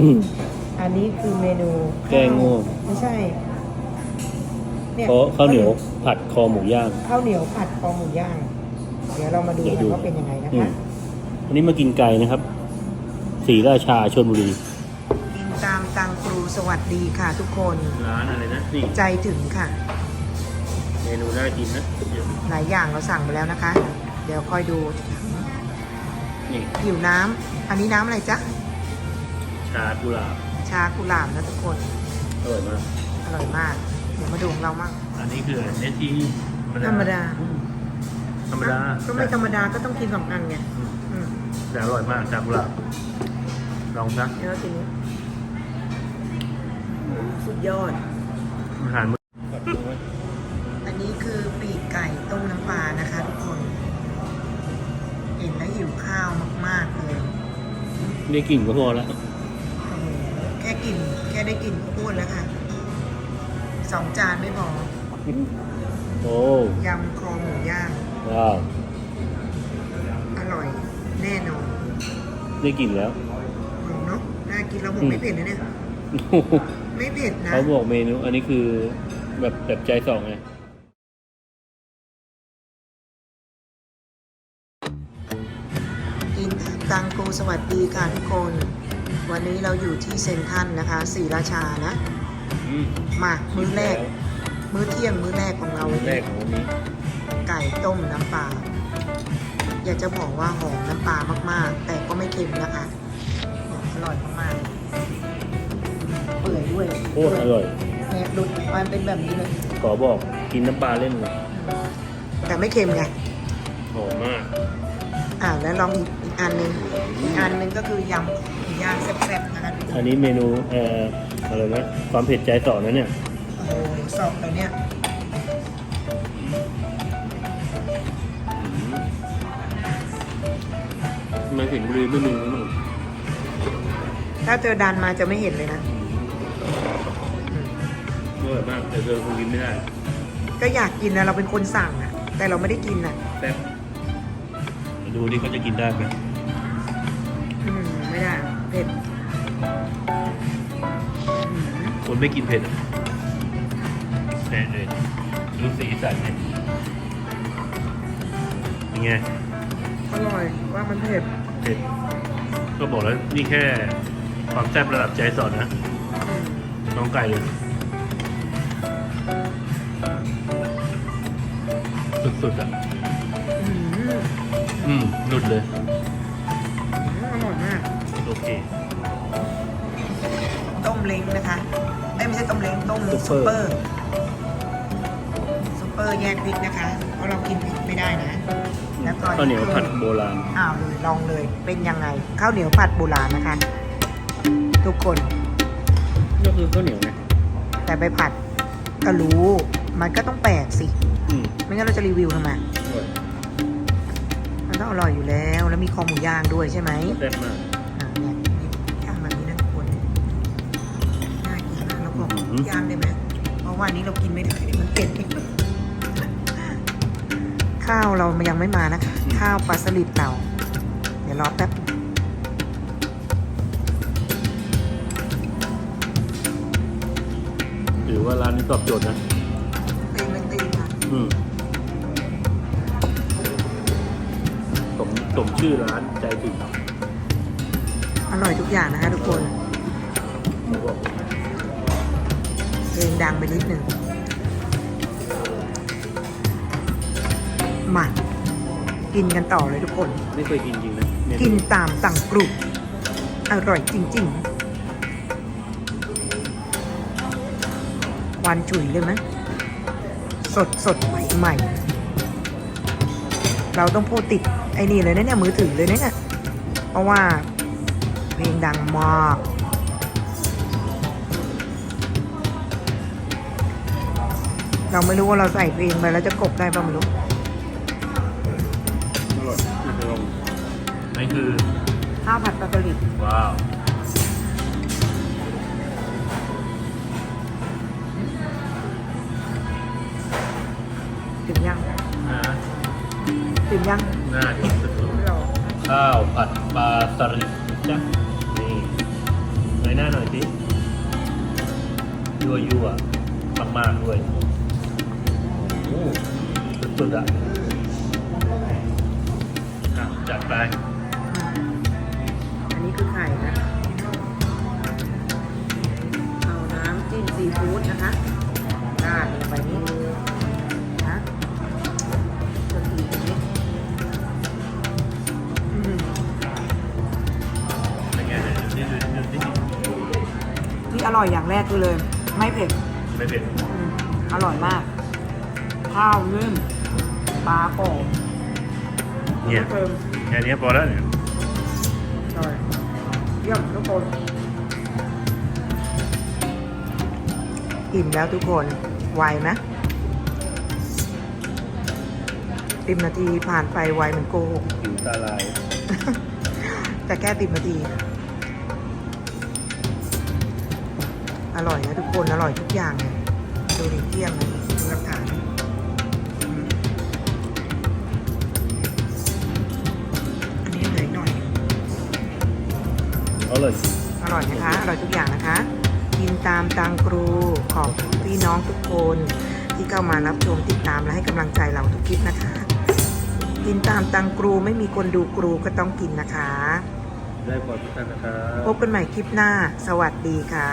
อืมอันนี้คือเมนูแกงโง่ไม่ใช่เนี่ยเพราะข้าวเหนียวผัดคอหมูย่างข้าวเหนียวผัดคอหมูย่าง เดี๋ยวเรามาดูเดี๋ยวกัดู นว่าเป็นยังไงนะอืมคะวันนี้มากินไก่นะครับศรีราชาชลบุรี กินตามตังครูสวัสดีค่ะทุกคนร้านอะไรนะนี่ใจถึงค่ะ เมนูน่ากินนะ หลายอย่างเราสั่งไปแล้วนะคะ เดี๋ยวคอยดูนี่หิวน้ำอันนี้น้ำอะไรจ๊ะ ชากุหลาบชากุหลาบนะทุกคน อร่อยมาก อร่อยมาก เดี๋ยวมาดูของเรามั่งอันนี้คือเนสทีธรรมดา ธรรมดาก็ไม่ธรรมดาก็ต้องกินสองอันไงอืมอืมแต่อร่อยมากชากุหลาบลองซะเดี๋ยวทีนี้สุดยอด อาหารมื้ออันนี้คือปีกไก่ต้มน้ำปลานะคะทุกคน เห็นแล้วหิวข้าวมาก ๆ เลย ได้กลิ่นก็พอแล้วโอ้โห แค่กินแค่ได้กินก็อ้วนแล้วค่ะสองจานไม่พอโอ้ยำคอหมูย่างว้าวอร่อยแน่นอนได้กลิ่นแล้วหอมเนาะน่ากินแล้วบอกอืมไม่เผ็ดนะเนี่ยไม่เผ็ดนะเขาบอกเมนู อันนี้คือแบบแบบใจสองไงกินตังกูสวัสดีค่ะทุกคน วันนี้เราอยู่ที่เซนทรันนะคะศรีราชานะ อืมมามื้อแรก มื้อเที่ยงมื้อแรกของเรามื้อแรกของวันนี้ไก่ต้มน้ำปลาอยากจะบอกว่าหอมน้ำปลามากๆ แต่ก็ไม่เค็มนะคะอร่อยมากๆเปื่อยด้วยโคตรอร่อยเนี่ยหลุดมันเป็นแบบนี้เลย ขอบอกกินน้ำปลาเล่นเลยแต่ไม่เค็มไง หอมมาก อ่าแล้วลองอีกอีกอันหนึ่งอีกอันหนึ่งก็คือยำหมู ย่างแซ่บๆนะคะทุกคอันนนี้เมนูเอ่ออะไรนะความเผ็ดใจสองนะเนี่ยโอ้โหสอบแล้วเนี่ยทำไมสิงห์บุรีไม่มีมั้งถ้าเจอดันมาจะไม่เห็นเลยนะอืมอร่อยมากแต่เธอคงกินไม่ได้ก็อยากกินนะเราเป็นคนสั่งอะแต่เราไม่ได้กินอะแซ่บดูดิเขาจะกินได้ไหม คนไม่กินเผ็ดอะแน่เลยดูสีสันเนี่ยเป็นไงอร่อยว่ามันเผ็ดเผ็ดก็บอกแล้วนี่แค่ความแซ่บระดับใจสอนนะอืมน้องไก่เลยสุดๆอะอืมอืมหลุดเลย อร่อยมาก โอเคต้ม เล้งนะคะเอ้ยไม่ใช่ต้มเล้งต้มซุซุปปเปเปออร์ ร์ซุปเปอร์แยกพริกนะคะ เพราะเรากินพริกไม่ได้นะ แล้วก็ข้าวเหนียวผัดโบราณ อ้าวเลยลองเลยเป็นยังไงข้าวเหนียวผัดโบราณนะคะ ทุกคน ก็คือข้าวเหนียวไงแต่ไปผัดก็รู้ มันก็ต้องแปลกสิ อืมไม่งั้นเราจะรีวิวทำไม อร่อยมันต้องอร่อยอยู่แล้ว แล้วมีคอหมูย่างด้วยใช่ไหม แซ่บมาก ย่างได้ไหมเพราะว่าอันนี้เรากินไม่ได้มันเผ็ดข้าวเรายังไม่มานะคะ ข้าวปลาสลิดเต่า เดี๋ยวรอแป๊บถือว่าร้านนี้ตอบโจทย์นะตีเป็นตีค่ะอืมสมสมชื่อร้านใจถึงอร่อยทุกอย่างนะคะทุกคนเขาบอกเพ ลงดังไปนิดหนึ่งมากินกันต่อเลยทุกคน ไม่เคยกินจริงนะเมกินตามสั่งกรุบอร่อยจริงๆวันฉุยเลยไหมสดสดใหม่ใหม่เราต้องพูดติดไอ้นี่เลยนะเนี่ยมือถือเลยนะเนี่ยเพราะว่าเพลงดังมาก เราไม่รู้ว่าเราใส่เพลงไปแล้วจะกบได้ป่ะไม่รู้อร่อยน่าจะลองนี่คือ ข้าวผัดปลาสลิดว้าว ถึงยังนะถึงยังน่ากินสุดไม่รอๆข้าวผัดปลาสลิดนะจ๊ะนี่แหมยหน้าหน่อยสิยัวยัวมากมากๆด้วยโอ้ สุดๆอะอะ จัดไป อันนี้คือไข่นะ เอาน้ำจิ้มซีฟู้ดนะคะราดลงไปนี้นะกะทิตรงนี้อืมเป็นไงเนี่ยดูดิดูดิดูดิที่อร่อยอย่างแรกคือเลย ไม่เผ็ดไม่เป็นอืมอร่อยมาก ข้าวนึ่มปลากรอบเนี่ย เติมแค่นี้พอแล้วเนี่ยอร่อยเยี่ยมทุกคนอิ่มแล้วทุกคนไวไหมสิบนาทีผ่านไปไวเหมือนโกหกผิวตาลาย แต่แค่สิบนาที อร่อยนะทุกคน อร่อยทุกอย่างเลยดูดิเที่ยงเลย เอาเลยอร่อยนะคะ อร่อยทุกอย่างนะคะ กินตามตังครูของพี่น้องทุกคนที่เข้ามารับชมติดตามและให้กำลังใจเราทุกคลิปนะคะ กินตามตังครูไม่มีคนดูครูก็ต้องกินนะคะ ได้พอทุกท่านนะครับพบกันใหม่คลิปหน้า สวัสดีค่ะ